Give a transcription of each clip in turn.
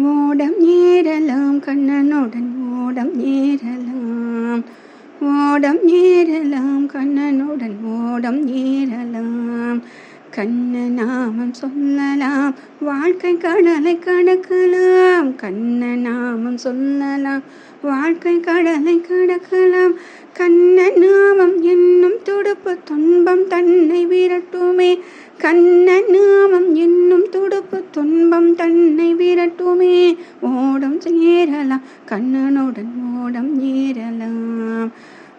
ஓடம் ஏறலாம் கண்ணனுடன் ஓடம் ஏறலாம். ஓடம் ஏறலாம் கண்ணனுடன் ஓடம் ஏறலாம். கண்ண நாமம் சொல்லலாம் வாழ்க்கை கடலை கடக்கலாம். கண்ண நாமம் சொல்லலாம் வாழ்க்கை கடலை கடக்கலாம். கண்ண நாமம் என்னும் துடுப்பு துன்பம் தன்னை விரட்டுமே. கண்ண நாமம் என்னும் துடுப்பு துன்பம் தன்னை விரட்டுமே. ஓடம் சேரலாம் கண்ணனுடன் ஓடம் ஏறலாம்.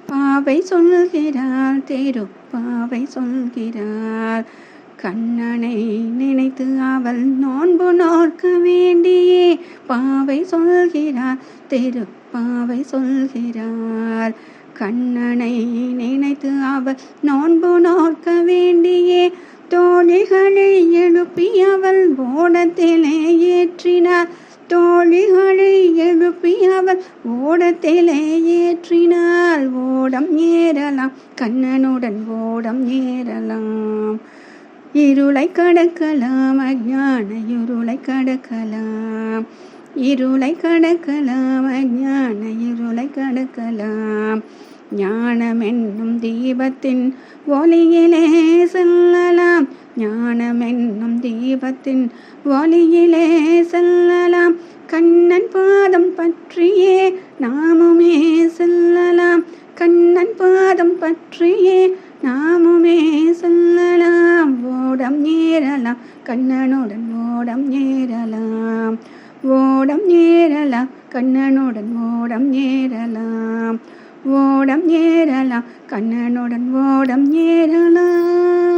பாவை சொல்கிறார் தேரு பாவை சொல்கிறார். கண்ணனை நினைத்து அவள் நோன்பு நோக்க வேண்டியே. பாவை சொல்கிறார் தெரு பாவை சொல்கிறார். கண்ணனை நினைத்து அவள் நோன்பு நோக்க வேண்டியே. தோழிகளை எழுப்பி அவள் ஓடத்திலே ஏற்றினார் தோழிகளை எழுப்பி அவள் ஓடத்திலே ஏற்றினாள். ஓடம் ஏறலாம் கண்ணனுடன் ஓடம் ஏறலாம். இருளை கடக்கலாம் அஜான இருளை கடக்கலாம். இருளை கடக்கலாம் அஜான இருளை கடக்கலாம். ஞானமென்னும் தீபத்தின் ஒலியிலே செல்லலாம். ஞானமென்னும் தீபத்தின் ஒலியிலே செல்லலாம். கண்ணன் பாதம் பற்றியே நாமுமே செல்லலாம். கண்ணன் பாதம் பற்றியே நாமுமே செல்லலாம். ஓடம் ஏறலாம். கண்ணனுடன் ஓடம் ஏறலாம். ஓடம் ஏறலாம். கண்ணனுடன் ஓடம் ஏறலாம். ஓடம் ஏறலாம். கண்ணனுடன் ஓடம் ஏறலாம்.